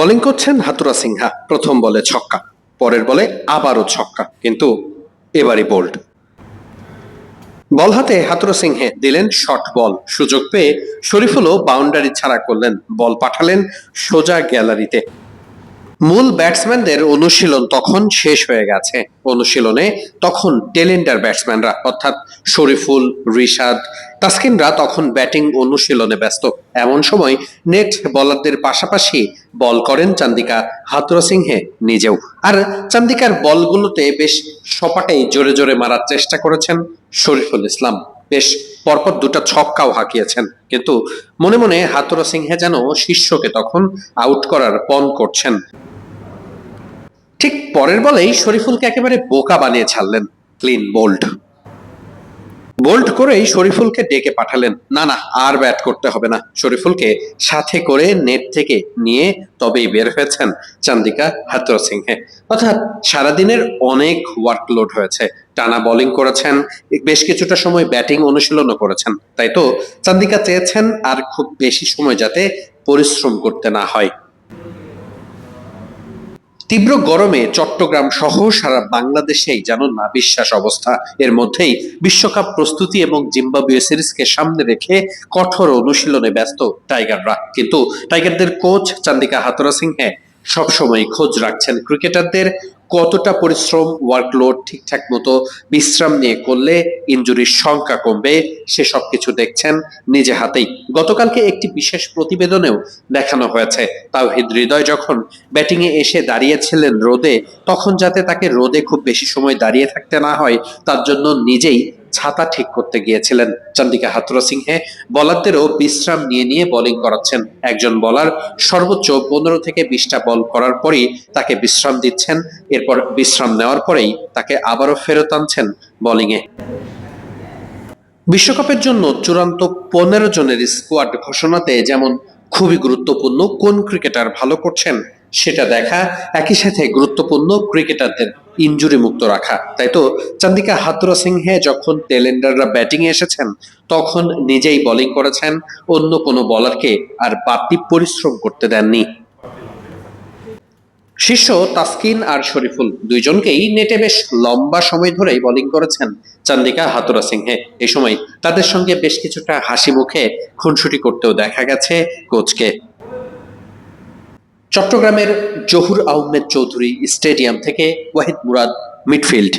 Bowling করছেন হাতুরা সিংহা। প্রথম বলে ছক্কা, পরের বলে আবারও ছক্কা, কিন্তু এবারই বোল্ড। বল হাতে হাতুরা সিংহে দিলেন শর্ট বল। সুযোগ পেয়ে শরীফুলও বাউন্ডারি ছাড়া করলেন, বল পাঠালেন সোজা গ্যালারিতে। মূল ব্যাটসম্যানদের অনুশীলন তখন শেষ হয়ে গেছে। অনুশীলনে তখন টেলেন্ডার ব্যাটসম্যানরা, অর্থাৎ শরীফুল, রিশাদ, তাসকিনরা তখন ব্যাটিং অনুশীলনে ব্যস্ত। এমন সময় নেট বলারদের পাশাপাশি বল করেন চান্দিকা হাতুরা সিংহে নিজেও। আর চান্দিকার বলগুলোতে বেশ সপাটেই জোরে জোরে মারার চেষ্টা করেছেন শরীফুল ইসলাম। বেশ পরপর দুটা ছক্কাও হাঁকিয়েছেন। কিন্তু মনে মনে হাতুরা সিংহে যেন শিষ্যকে তখন আউট করার পণ করছেন। পরের বলেই শরীফুলকে একেবারে বোকা বানিয়ে ছাড়লেন ক্লিন বোল্ড বোল্ড করেই শরীফুলকে ডেকে পাঠালেন। না না, আর ব্যাট করতে হবে না। শরীফুলকে সাথে করে নেট থেকে নিয়ে তবেই বের হয়েছেন চান্দিকা হাতুরা সিংহে অর্থাৎ সারাদিনের অনেক ওয়ার্কলোড হয়েছে। টানা বোলিং করেছেন, বেশ কিছুটা সময় ব্যাটিং অনুশীলনও করেছেন। তাই তো চান্দিকা চেয়েছেন আর খুব বেশি সময় যাতে পরিশ্রম করতে না হয়। তীব্র গরমে চট্টগ্রাম সহ সারা বাংলাদেশেই যেন না বিশ্বাস অবস্থা। এর মধ্যেই বিশ্বকাপ প্রস্তুতি এবং জিম্বাবুয়ে সিরিজকে সামনে রেখে কঠোর অনুশীলনে ব্যস্ত টাইগাররা। কিন্তু টাইগারদের কোচ চান্দিকা হাতরা সিংহে সবসময় খোঁজ রাখছেন ক্রিকেটারদের কতটা পরিশ্রম ওয়ার্কলোড ঠিকঠাক মতো বিশ্রাম নিয়ে করলে ইঞ্জুরির সংখ্যা কমবে, সে সব কিছু দেখছেন নিজে হাতেই। গতকালকে একটি বিশেষ প্রতিবেদনেও দেখানো হয়েছে, তাওহিদ হৃদয় যখন ব্যাটিংয়ে এসে দাঁড়িয়েছিলেন রোদে, তখন যাতে তাকে রোদে খুব বেশি সময় দাঁড়িয়ে থাকতে না হয়, তার জন্য নিজেই ছাতা ঠিক করতে গিয়েছিলেন। চন্দিকা হাতুরা সিংহে বলারদেরও বিশ্রাম নিয়ে নিয়ে বোলিং করাচ্ছেন। একজন বলার সর্বোচ্চ পনেরো থেকে বিশটা বল করার পরেই তাকে বিশ্রাম দিচ্ছেন। এরপর বিশ্রাম নেওয়ার পরেই তাকে আবারও ফেরত আনছেন বোলিংয়ে বিশ্বকাপের জন্য চূড়ান্ত পনেরো জনের স্কোয়াড ঘোষণাতে যেমন খুবই গুরুত্বপূর্ণ কোন ক্রিকেটার ভালো করছেন সেটা দেখা একই সাথে গুরুত্বপূর্ণ ক্রিকেটারদের ইঞ্জুরি মুক্ত রাখা। তাই তো? চান্দিকা হাতুরা সিংহে যখন টেলেন্ডাররা ব্যাটিং এসেছেন, তখন নিজেই বোলিং করেছেন, অন্য কোনো বলারকে আর বাড়তি পরিশ্রম করতে দেননি। শিষ্য তাসকিন আর শরীফুল দুইজনকেই নেটে বেশ লম্বা সময় ধরেই বোলিং করেছেন চান্দিকা হাতুরা সিংহে। এই সময় তাদের সঙ্গে বেশ কিছুটা হাসি মুখে খুনসুটি করতেও দেখা গেছে কোচকে। চট্টগ্রামের জহুর আহমেদ চৌধুরী স্টেডিয়াম থেকে ওয়াহিদ মুরাদ মিডফিল্ড।